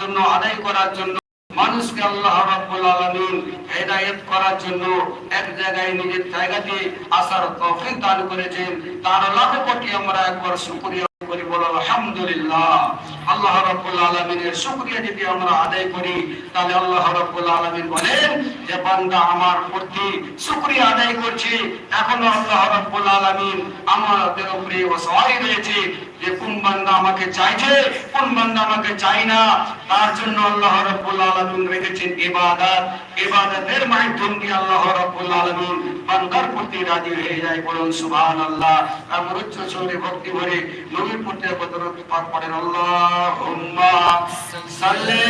জন্য, আদায় করার জন্য, মানুষকে আল্লাহ রাব্বুল আলামিন হেদায়েত করার জন্য এক জায়গায় নিজের জায়গাতে আসার তৌফিক দান করেছেন। তার লাখ কোটি আমরা একবার শুকরিয়া করি আলহামদুলিল্লাহ। আল্লাহ রাব্বুল আলামিনের শুকরিয়া যদি আমরা আদায় করি, তাহলে আল্লাহ রাব্বুল আলামিন বলেন যে, বান্দা আমার প্রতি শুকরিয়া আদায় করছে। এখনও আল্লাহ রাব্বুল আলামিন আমাদের উপরে ওয়াসাই রয়েছে। যে কোন বান্দা আমাকে চাইছে, কোন বান্দা আমাকে চাই না, তার জন্য আল্লাহ রাব্বুল আলামিন রেখেছেন ইবাদত। ইবাদতের মাধ্যম দিয়ে আল্লাহ রাব্বুল আলামিন বান্দার প্রতি রাজি হয়ে যায় বলুন সুবহানাল্লাহ। আমার উচ্চ স্বরে ভক্তি ভরে নবীর প্রতি বদরত পাক পড়েন। আল্লাহুম্মা সাল্লি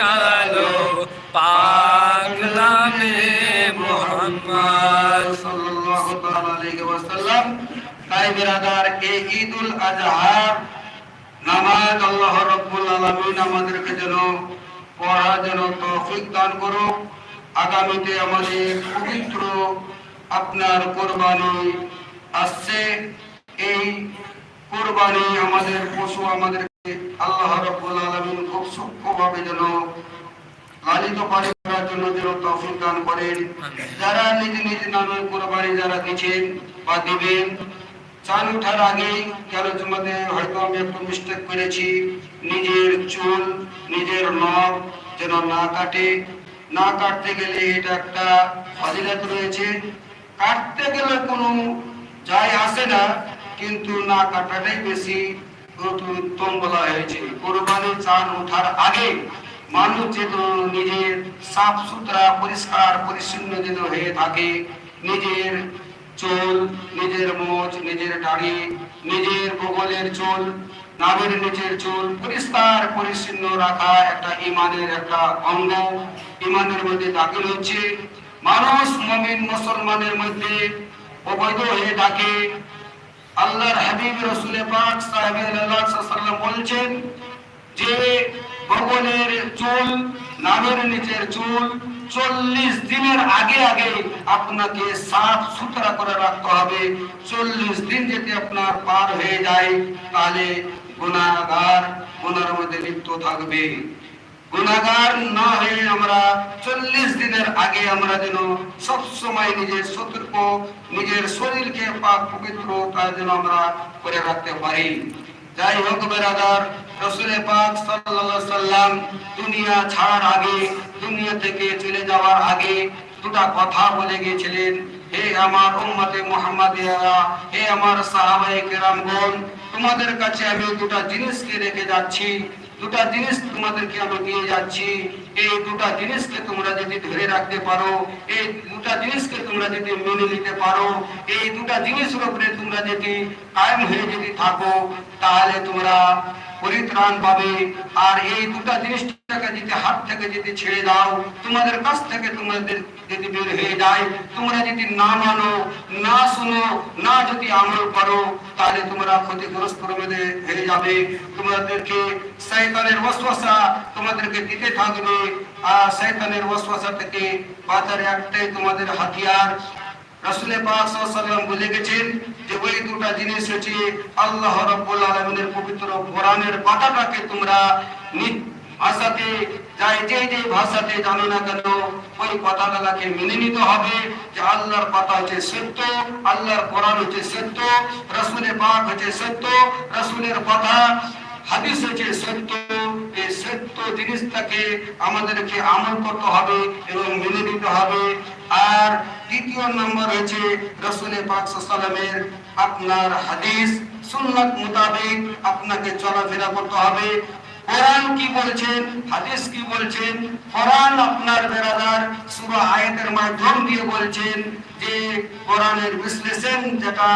কালো পাগলামে মোহাম্মদ। সাল্লাল্লাহু আলাইহি ওয়াসাল্লাম তাই বিরাদার এই ঈদুল আজহা নামাজ আল্লাহ রব্বুল আলামিন আমাদেরকে যেন পড়া যেন তৌফিক দান করুক। আগামীতে আমাদের পবিত্র আপনার কোরবানি আসছে। এই কোরবানি আমাদের পশু আমাদের আল্লাহ রাব্বুল আলামিন খুব সূক্ষ্মভাবে যেন লালিত করার জন্য যেন তৌফিক দান করেন। যারা নিজ নিজ নামে কোরবানি যারা দিচ্ছেন বা দিবেন চান উঠার আগে কেন তোমাদের হয়তো আমি একটু মিস্টেক করেছি নিজের চুল নিজের নখ যেন না কাটে। না কাটতে গেলে এটা একটা ফজিলত রয়েছে। কাটতে গেলে কোনো যায় আসে না কিন্তু না কাটাটাই বেশি উত্তম বলা হয়েছে। কোরবানি চান ওঠার আগে মানুষ যেন নিজের সাফ সুতরা, পরিষ্কার, পরিচ্ছন্ন যেন হয়ে থাকে, নিজের চুল, নিজের নিজের নিজের বগলের চুল নামের পরিষ্কার, পরিচ্ছন্ন রাখা একটা ইমানের একটা অঙ্গ। ইমানের মধ্যে দাখিল হচ্ছে। মানুষ মমিন মুসলমানের মধ্যে অবৈধ হয়ে আল্লাহর হাবিব রসুল পাক সাহেব বলছেন যে বগলের চুল, নামের নিচের চুল চল্লিশ দিনের আগে আগে আপনাকে সাফ সুতরা করে রাখতে হবে। চল্লিশ দিন যদি আপনার পার হয়ে যায়, তাহলে গুণাগার গুনার মধ্যে লিপ্ত থাকবে। গুণাগার না হয়ে আমরা চল্লিশ দিনের আগে আমরা যেন সবসময় নিজের সতর্ক, নিজের শরীরকে পাক পবিত্র তা যেন আমরা করে রাখতে পারি। যাই হোক বেরাদার, রসুলের পাক সাল্লাম দুনিয়া ছাড়ার আগে, দুনিয়া থেকে চলে যাওয়ার আগে দুটা কথা বলে গিয়েছিলেন। হে আমার উম্মতে মুহাম্মাদিয়ারা হে আমার সাহাবায়ে কেরামগণ, তোমাদের কাছে আমি দুটা জিনিসকে রেখে যাচ্ছি। দুটা জিনিস তোমাদেরকে আমি দিয়ে যাচ্ছি। এই দুটা জিনিসকে তোমরা যদি ধরে রাখতে পারো, এই দুটা জিনিসকে তোমরা যদি মেনে নিতে পারো, এই দুটা জিনিসের উপরে তোমরা যদি কায়েম হয়ে যদি থাকো, তাহলে তোমরা পরিত্রাণ পাবে আর এই দুটা জিনিসটাকে যদি হাত থেকে যদি ছেড়ে দাও, তোমাদের কাছ থেকে তোমাদের যদি বের হয়ে যায়, তোমরা যদি না মানো, না শুনো, না যদি আমল করো, তাহলে তোমরা ক্ষতিগ্রস্ত হয়ে যাবে। তোমাদেরকে শয়তানের ওয়াসওয়াসা তোমাদেরকে দিতে থাকবে। আর শয়তানের ওয়াসওয়াসা থেকে বাঁচার একটাই তোমাদের হাতিয়ার। রাসূলের পাক বলে গেছেন যে ওই দুটা জিনিস হচ্ছে আল্লাহ রব্বুল আলমিনের পবিত্র কোরআনের পাতাটাকে তোমরা ভাষাতে যাই যে যে ভাষাতে জানো না কেন, ওই কথাটাকে মেনে নিতে হবে যে আল্লাহর পাতা হচ্ছে সত্য, আল্লাহর কোরআন হচ্ছে সত্য, রসুলের পাক হচ্ছে সত্য, রসুলের কথা, হাদিস হচ্ছে জিনিসটাকে আমাদেরকে আমল করতে হবে এবং মেনে নিতে হবে। আর তৃতীয় নম্বর হয়েছে রসুল পাক সালামের আপনার হাদিস, সুন্নাত মোতাবেক আপনাকে চলাফেরা করতে হবে। কোরআন কি বলছেন হাদিস কি বলছেন কোরআন আপনার বেরাদার সূরা আয়াতের মাধ্যম দিয়ে বলছেন যে কোরআনের বিশ্লেষণ যেটা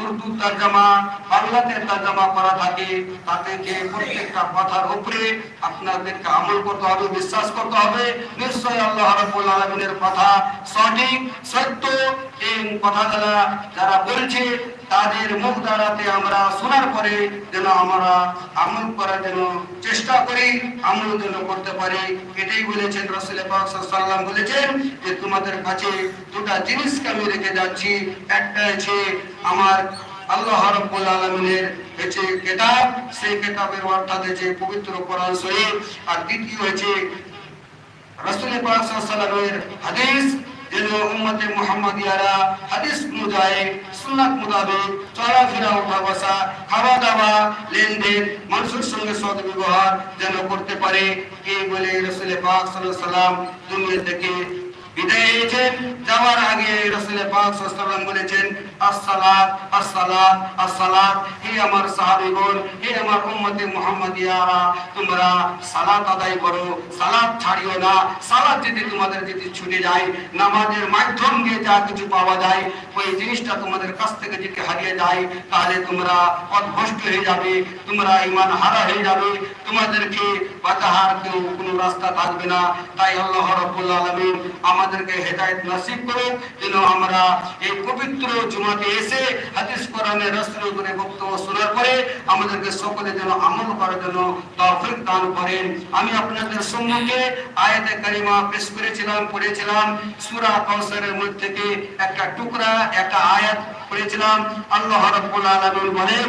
উর্দু তর্জমা, বাংলাতে তর্জমা করা থাকে, তাতে যে প্রত্যেকটা কথার উপরে আপনাদেরকে আমল করতে হবে, বিশ্বাস করতে হবে। নিশ্চয় আল্লাহ রাব্বুল আলামিনের কথা সঠিক, সত্য এই কথাগুলা যারা বলছে তাদের মুখ দ্বারাতে আমরা শোনার পরে যেন আমরা আমল করার জন্য চেষ্টা করি, আমল যেন করতে পারি। এটাই বলেছেন রসুল সাল্লাম বলেছেন যে, তোমাদের কাছে দুটা জিনিসকে আমি রেখে যাচ্ছি। একটা আছে আমার আল্লাহ রাব্বুল আলামিনের কিতাব। সেই কিতাবের অর্থাৎ পবিত্র কোরআন শরীফ। আর দ্বিতীয় হচ্ছে রাসূল পাক সাল্লাল্লাহু হাদিস। যেন উম্মতে মুহাম্মাদিয়ারা হাদিস সুন্নাত মোতাবেক বসা খাওয়া দাওয়া লেনদেন, মানুষের সঙ্গে সদ যেন করতে পারে। এই বলে রসুল পাক সাল্লাম দুনিয়া থেকে বিদায় যাওয়ার আগে রসুল পাক বলেছেন, আসসালাত আসসালাত আসসালাত। হে আমার সাহাবীগণ, হে আমার উম্মতে মুহাম্মাদিয়ারা, তোমরা সালাত আদায় করো, সালাত ছাড়িও না। সালাত যদি তোমাদের যদি ছুটে যায়, নামাজের মাধ্যম দিয়ে যা কিছু পাওয়া যায়, ওই জিনিসটা তোমাদের কাছ থেকে যদি হারিয়ে যায়, তাহলে তোমরা হয়ে যাবে, তোমরা ইমান হারা হয়ে যাবে। তোমাদেরকে বাঁচাহার কেউ কোনো রাস্তা থাকবে না। তাই আল্লাহ রাব্বুল আলামিন আমাদেরকে হেদায়েত নসিব করুন, যেন আমরা এই পবিত্র জুমাতে এসে হাদিস কোরআনের রাসূল করে বক্তব্য শোনার পরে আমাদেরকে সকলে যেন আমল করার জন্য তৌফিক দান করেন। আমি আপনাদের সম্মুখে আয়াতে কারিমা পেশ করেছিলাম, পড়েছিলাম। সূরা কাউসারের মধ্যে থেকে একটা টুকরা, একটা আয়াত পড়েছিলাম। আল্লাহ রাব্বুল আলামিন বলেন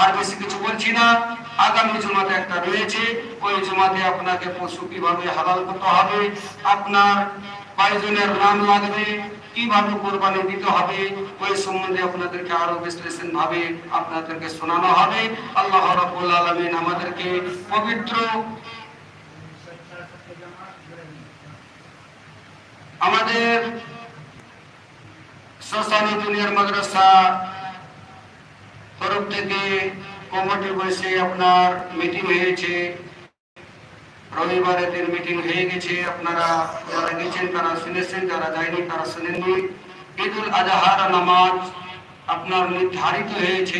আর বেশি কিছু বলছি না। আগামী জুমাতে একটা রয়েছে। ওই জুমাতে আপনাকে পশু কীভাবে হালাল করতে হবে, আপনার কয়জনের নাম লাগবে, কীভাবে কোরবানি দিতে হবে, ওই সম্বন্ধে আপনাদেরকে আরও বিশ্লেষণ ভাবে আপনাদেরকে শোনানো হবে। আল্লাহ রাব্বুল আলামিন আমাদেরকে পবিত্র আমাদের সোসানি জুনিয়র মাদ্রাসা তরফ থেকে কমিটি বসে আপনার মিটিং হয়েছে। রবিবারের দিন মিটিং হয়ে গেছে। আপনারা যারা গেছেন, তারা শুনেছেন, যারা যায়নি, তারা শুনেননি। ঈদুল আজহার নামাজ আপনার নির্ধারিত হয়েছে।